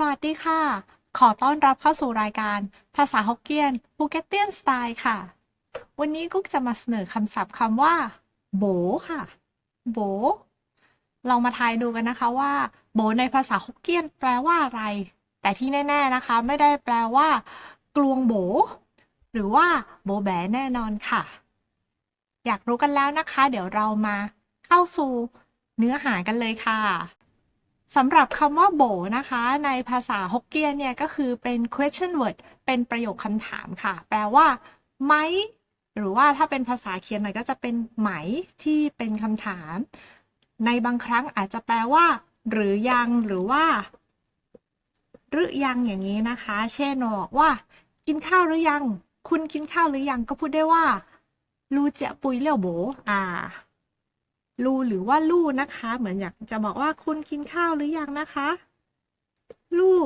สวัสดีค่ะ ขอต้อนรับเข้าสู่รายการ ภาษาฮกเกี้ยนภูเก็ตเตียนสไตล์ค่ะ วันนี้กุ๊กจะมาเสนอคำศัพท์คำว่า โบค่ะ โบ ลองมาทายดูกันนะคะว่า โบในภาษาฮกเกี้ยนแปลว่าอะไร แต่ที่แน่ ๆนะคะ ไม่ได้แปลว่า กลวงโบ หรือว่าโบแบแน่นอนค่ะ อยากรู้กันแล้วนะคะ เดี๋ยวเรามาเข้าสู่เนื้อหากันเลยค่ะ สำหรับคำว่าโบนะคะ ในภาษาฮกเกี้ยนเนี่ยก็คือเป็น question word เป็นประโยคคำถามค่ะ แปลว่าไหม หรือว่าถ้าเป็นภาษาเขียนหน่อยก็จะเป็นไหมที่เป็นคำถาม ในบางครั้งอาจจะแปลว่า หรือยังหรือว่า หรือยังอย่างนี้นะคะ เช่นบอกว่า กินข้าวหรือยัง คุณกินข้าวหรือยังก็พูดได้ว่าลูเจะปุยเลี่ยวโบอ่า ลูหรือว่าลู่นะคะ เหมือนอยากจะบอกว่าคุณกินข้าวหรือยังนะคะ ลู่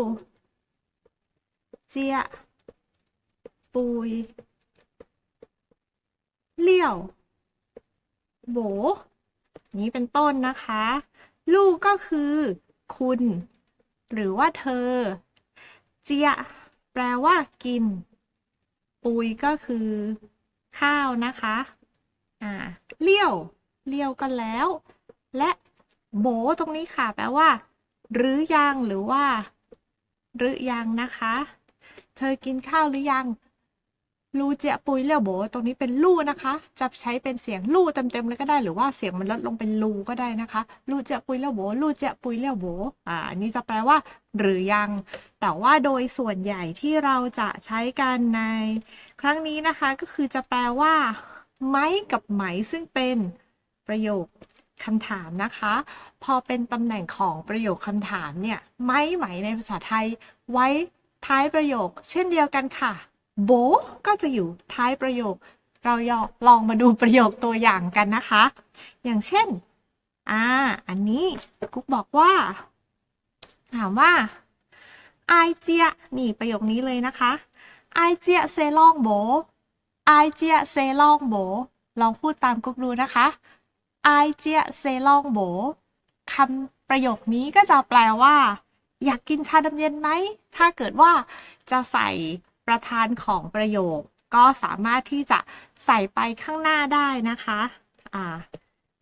เจียปุยเลี่ยวโบนี้เป็นต้นนะคะ ลู่ก็คือ คุณ หรือว่าเธอ เจียแปลว่ากิน ปุยก็คือ ข้าวนะคะ อ่า เลี่ยว เลี้ยวกันแล้ว และโบตรงนี้ค่ะ แปลว่า หรือยังหรือว่า หรือยังนะคะ เธอกินข้าวหรือยังลูเจียปุยเลี่ยวโบตรงนี้เป็นลู่นะคะ จะใช้เป็นเสียงลู่เต็มๆเลยก็ได้ หรือว่าเสียงมันลดลงเป็นลูก็ได้นะคะลูเจียปุยเลี่ยวโบลูเจียปุยเลี่ยวโบอ่าอันนี้จะแปลว่า หรือยัง แต่ว่าโดยส่วนใหญ่ที่เราจะใช้กันใน ครั้งนี้นะคะ ก็คือจะแปลว่า ไหมกับไหมซึ่งเป็น ประโยคคำถามนะคะ พอเป็นตำแหน่งของประโยคคำถามเนี่ยไหมไหมในภาษาไทย ไว้ท้ายประโยค เช่นเดียวกันค่ะ โบก็จะอยู่ท้ายประโยค เราลองมาดูประโยคตัวอย่างกันนะคะ อย่างเช่นอ่าอันนี้กุ๊กบอกว่า ถามว่าไอเจียนี่ประโยคนี้เลยนะคะไอเจียเซลองโบไอเจียเซลองโบลองพูดตามกุ๊กดูนะคะ ไอเจียเซลองโบคำประโยคนี้ก็จะแปลว่า อยากกินชาดำเย็นไหม ถ้าเกิดว่าจะใส่ประธานของประโยค ก็สามารถที่จะใส่ไปข้างหน้าได้นะคะ อ่า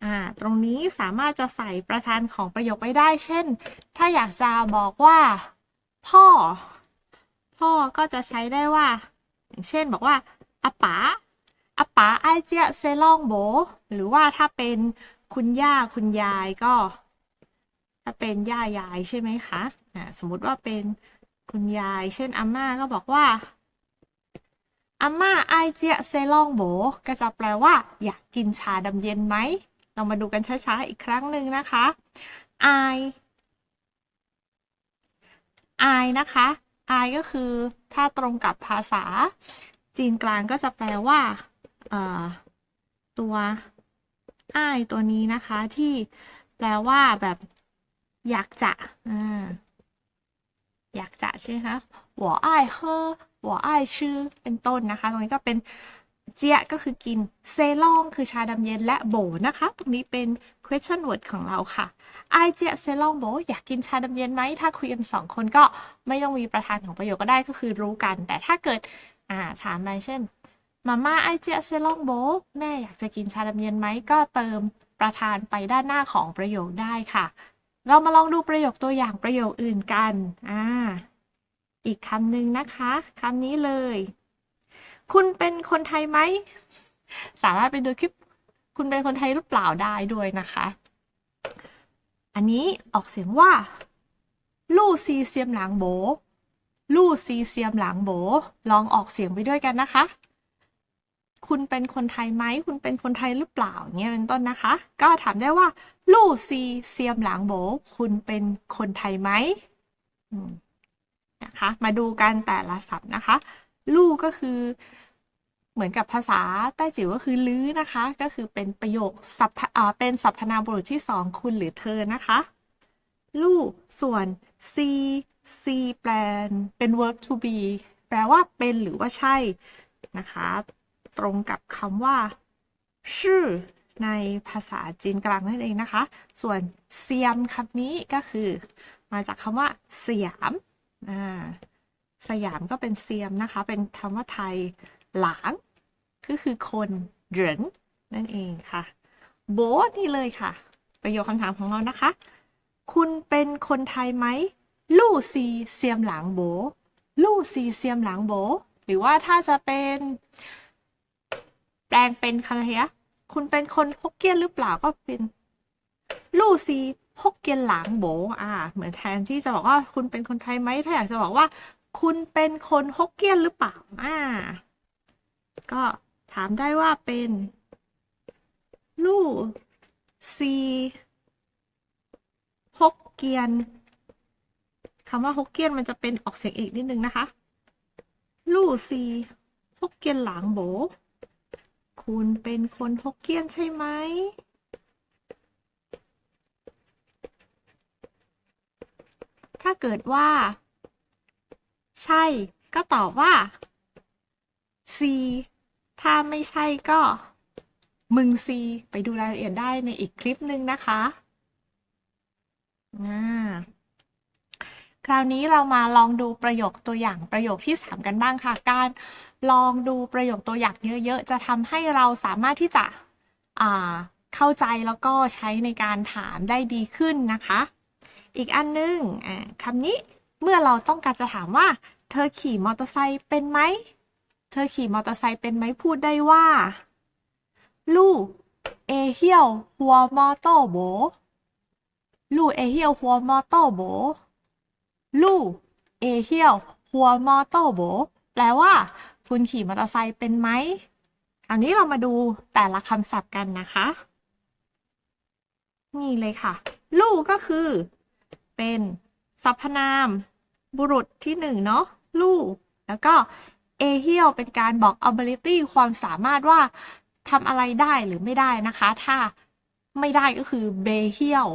อ่า ตรงนี้สามารถจะใส่ประธานของประโยคไปได้ เช่น ถ้าอยากจะบอกว่า พ่อ พ่อก็จะใช้ได้ว่า อย่างเช่นบอกว่าอาป๋า อาป๋าไอเจียเซลองโบ หรือว่าถ้าเป็นคุณย่าคุณยายก็ ถ้าเป็นย่ายายใช่ไหมคะสมมติว่าเป็นคุณยาย เช่นอาม่าก็บอกว่าอาม่าไอเจียเซลองโบ ก็จะแปลว่า อยากกินชาดำเย็นไหม เรามาดูกันช้าๆอีกครั้งหนึ่งนะคะไอไอนะคะ I ก็คือถ้าตรงกับภาษาจีนกลางก็จะแปลว่า ตัวไอตัวนี้นะคะ ที่แปลว่าแบบอยากจะอยากจะใช่ไหมคะหัวอ้ายเหัวอ้ชื่อเป็นต้นนะคะ ตรงนี้ก็เป็นเจียก็คือกิน เซล่องคือชาดำเย็นและโบนะคะ ตรงนี้เป็น question word ของเราค่ะไอเจียเซล่องโบอยากกินชาดำเย็นไหม ถ้าคุยกันสองคนก็ไม่ต้องมีประธานของประโยคก็ได้ก็คือรู้กัน แต่ถ้าเกิดอ่าถามอะไรเช่น มาม่าไอเจียเซลองโบแม่อยากจะกินชาดำเย็นไหมก็เติมประธานไปด้านหน้าของประโยคได้ค่ะ เรามาลองดูประโยคตัวอย่างประโยคอื่นกันอ่าอีกคำหนึ่งนะคะคำนี้เลย คุณเป็นคนไทยไหม สามารถไปดูคลิป คุณเป็นคนไทยหรือเปล่าได้ด้วยนะคะ อันนี้ออกเสียงว่า ลู่ซีเซียมหลังโบ ลู่ซีเซียมหลังโบ ลองออกเสียงไปด้วยกันนะคะ คุณเป็นคนไทยไหม คุณเป็นคนไทยหรือเปล่าเงี้ยเป็นต้นนะคะ ก็ถามได้ว่า ลู่ซีเซียมหลังโบ คุณเป็นคนไทยไหมนะคะ มาดูกันแต่ละศัพท์นะคะ ลู่ก็คือเหมือนกับภาษาใต้จิ๋วก็คือลื้อนะคะ ก็คือเป็นประโยคสัพเป็นสรรพนามบุรุษที่สองคุณหรือเธอนะคะ ลู่ส่วน c c แปลเป็น verb to be แปลว่าเป็นหรือว่าใช่นะคะ ตรงกับคำว่า ชื่อในภาษาจีนกลางนั่นเองนะคะ ส่วนเซียมคำนี้ก็คือ มาจากคำว่า สยามอ่าสยามก็เป็นเซียมนะคะ เป็นคำว่าไทยหลางก็คือคนเหรินนั่นเองค่ะ โบนี่เลยค่ะ ประโยคคำถามของเรานะคะ คุณเป็นคนไทยไหมลู่ซีเซียมหลางโบ ลู่ซีเซียมหลางโบ หรือว่าถ้าจะเป็น แปลงเป็นคำอะไรคะคุณเป็นคนฮกเกี้ยนหรือเปล่าก็เป็นลู่ซีฮกเกี้ยนหลางโบอ่า เหมือนแทนที่จะบอกว่าคุณเป็นคนไทยไหมถ้าอยากจะบอกว่า คุณเป็นคนฮกเกี้ยนหรือเปล่าอ่า ก็ถามได้ว่าเป็นลู่ซีฮกเกี้ยนคำว่าฮกเกี้ยนมันจะเป็นออกเสียงเอกนิดนึงนะคะ ลู่ซีฮกเกี้ยนหลางโบ คุณเป็นคนฮกเกี้ยนใช่ไหม ถ้าเกิดว่า ใช่ ก็ตอบว่า C ถ้าไม่ใช่ก็ มึง C ไปดูรายละเอียดได้ในอีกคลิปหนึ่งนะคะอ่า คราวนี้เรามาลองดูประโยคตัวอย่างประโยคที่ 3 กันบ้างค่ะ การลองดูประโยคตัวอย่างเยอะๆ จะทำให้เราสามารถที่จะเข้าใจแล้วก็ใช้ในการถามได้ดีขึ้นนะคะ อีกอันหนึงอ่าคำนี้เมื่อเราต้องการจะถามว่า เธอขี่มอเตอร์ไซค์เป็นไหม เธอขี่มอเตอร์ไซค์เป็นไหมพูดได้ว่า ลู่เอเฮียวหัวมอโต้โบลู่เอเฮียวหัวมอโต้โบ ลู่เอเฮียวหัวมอโต้โบแปลว่า คุณขี่มอเตอร์ไซค์เป็นไหมคราวนี้เรามาดูแต่ละคำศัพท์กันนะคะ นี่เลยค่ะ ลู่ก็คือ เป็นสรรพนาม บุรุษที่หนึ่งเนาะลู่แล้วก็เอเฮียวเป็นการบอก ability ความสามารถว่าทำอะไรได้หรือไม่ได้นะคะ ถ้าไม่ได้ก็คือเบเฮียว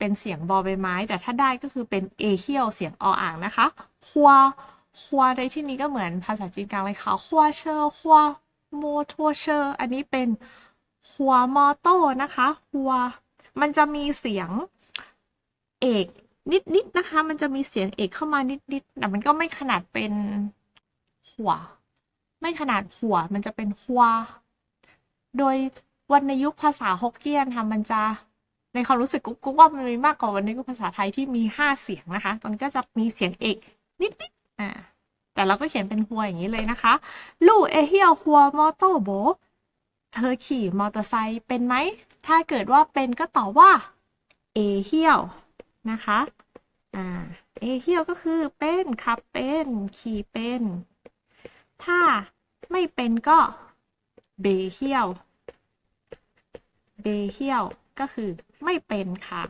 เป็นเสียงบอใบไม้ แต่ถ้าได้ก็คือเป็นเอเฮียวเสียงออ่างนะคะคัวคัวในที่นี้ก็เหมือนภาษาจีนกลางเลยค่ะคัวเชอร์คัวโมทัวเชอร์อันนี้เป็นคัวมอโต้นะคะคัวมันจะมีเสียงเอกนิดๆนะคะ มันจะมีเสียงเอกเข้ามานิดๆแต่มันก็ไม่ขนาดเป็นหัว ไม่ขนาดหัว มันจะเป็นหัว โดยวรรณยุกต์ภาษาฮกเกี้ยนค่ะมันจะ ในความรู้สึกกุ๊กกุ๊กว่ามันมีมากกว่าวรรณยุกต์ภาษาไทยที่มีห้าเสียงนะคะตอนนี้ก็จะมีเสียงเอกนิดนิดอ่าแต่เราก็เขียนเป็นหัวอย่างนี้เลยนะคะลู่เอเฮียวหัวมอโต้โบเธอขี่มอเตอร์ไซค์เป็นไหม ถ้าเกิดว่าเป็นก็ตอบว่าเอเฮียวนะคะอ่าเอเฮียวก็คือเป็นขับเป็นขี่เป็น ถ้าไม่เป็นก็เบเฮียวเบเฮียวก็คือ ไม่เป็นค่ะ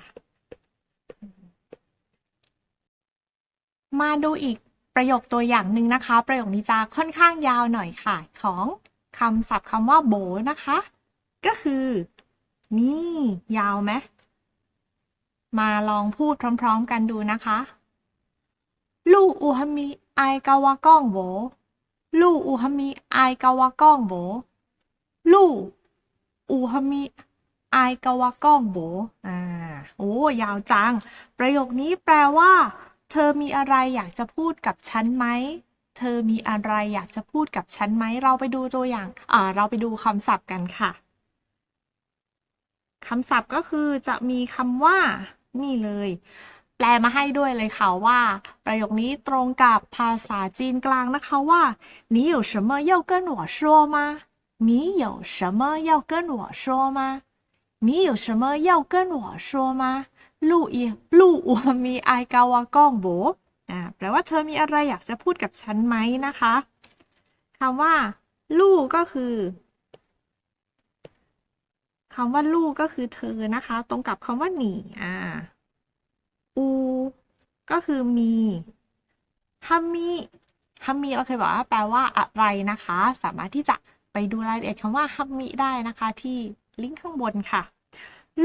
มาดูอีกประโยคตัวอย่างหนึ่งนะคะ ประโยคนี้จะค่อนข้างยาวหน่อยค่ะ ของคำศัพท์คำว่าโบนะคะ ก็คือ นี่ยาวไหมมาลองพูดพร้อมๆกันดูนะคะลู่อูฮามิไอกาวะก้องโบลู่อูฮามิไอกาวะก้องโบลู่อูฮามิ ไอากาวะก้องโบ อ่า โอ้ ยาวจัง ประโยคนี้แปลว่า เธอมีอะไรอยากจะพูดกับฉันไหม เธอมีอะไรอยากจะพูดกับฉันไหม เราไปดูตัวอย่าง อ่า เราไปดูคำศัพท์กันค่ะ คำศัพท์ก็คือจะมีคำว่า นี่เลย แปลมาให้ด้วยเลยค่ะว่า ประโยคนี้ตรงกับภาษาจีนกลางนะคะว่า你有什么要跟我说吗你有什么要跟我说吗 你有什么要跟我说吗ลู่อีลู่อัวมีไอากาวะก้องโบอ่าแปลว่าเธอมีอะไรอยากจะพูดกับฉันไหมนะคะคำว่า ลู่ก็คือคำว่าลู่ก็คือเธอนะคะ ตรงกับคำว่าหนีอ่า อูก็คือมีฮัมมีฮัมมีเราเคยบอกว่าแปลว่าอะไรนะคะ สามารถที่จะไปดูรายละเอียดคำว่าฮัมมีได้นะคะ ที่ ลิงก์ข้างบนค่ะ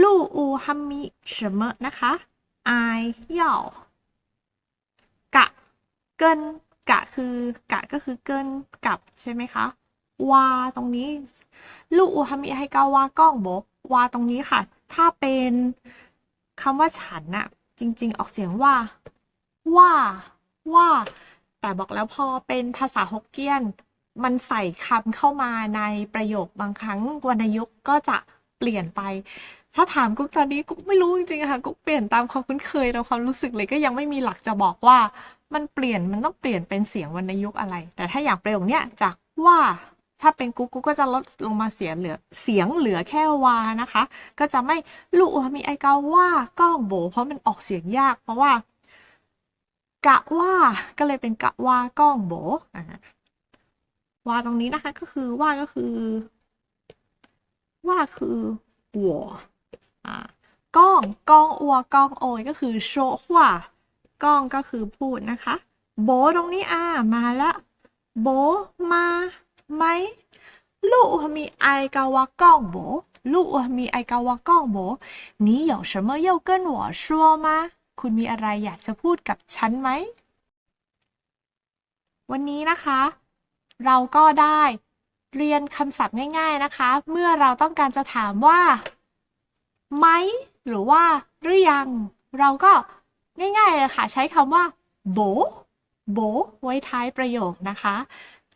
ลู่อูฮัมมี什么นะคะไอเหย่ากะ เกินกะคือกะก็คือเกินกับใช่ไหมคะวาตรงนี้ ลู่อูฮัมมีให้กาวาก้องโบกวาตรงนี้ค่ะ ถ้าเป็นคำว่าฉันน่ะ จริง ๆ ออกเสียงว่า ว่า ว่า แต่บอกแล้วพอเป็นภาษาฮกเกี้ยน มันใส่คำเข้ามาในประโยคบางครั้งวรรณยุกต์ก็จะเปลี่ยนไป ถ้าถามกุ๊กตอนนี้กุ๊กไม่รู้จริงๆค่ะกุ๊กเปลี่ยนตามความคุ้นเคยตามความรู้สึกเลยก็ยังไม่มีหลักจะบอกว่า มันเปลี่ยนมันต้องเปลี่ยนเป็นเสียงวรรณยุกต์อะไร แต่ถ้าอย่างประโยคเนี้ยจากว่าถ้าเป็นกุ๊กกุ๊กก็จะลดลงมาเสียงเหลือเสียงเหลือแค่วานะคะ ก็จะไม่ลู่มีไอเกาว่าก้องโบ เพราะมันออกเสียงยากเพราะว่า กะว่าก็เลยเป็นกะว่าก้องโบ ว่าตรงนี้นะคะก็คือว่าก็คือ ว่าคือ我อ่าก้องก้องอัวก้องโอยก็คือโชว่าก้องก็คือพูดนะคะ โบตรงนี้อ่ามาละโบมาไหมลูกมีไอกาวาก้องโบลูกมีไอกาวาก้องโบ你有什么要跟我说吗คุณมีอะไรอยากจะพูดกับฉันไหม วันนี้นะคะ เราก็ได้เรียนคำศัพท์ง่าย ๆนะคะ เมื่อเราต้องการจะถามว่า ไหม หรือว่า หรือยัง เราก็ง่ายๆเลยค่ะ ใช้คำว่าโบโบไว้ท้ายประโยคนะคะ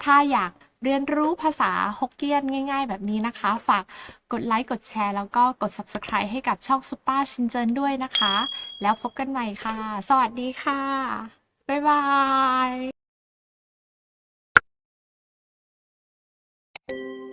ถ้าอยากเรียนรู้ภาษาฮกเกี้ยนง่าย ๆ แบบนี้นะคะ ฝากกดไลค์ กดแชร์ แล้วก็กด Subscribe ให้กับช่องซุปเปอร์ชินเจินด้วยนะคะ แล้วพบกันใหม่ค่ะ สวัสดีค่ะ บ๊ายบาย Thank you.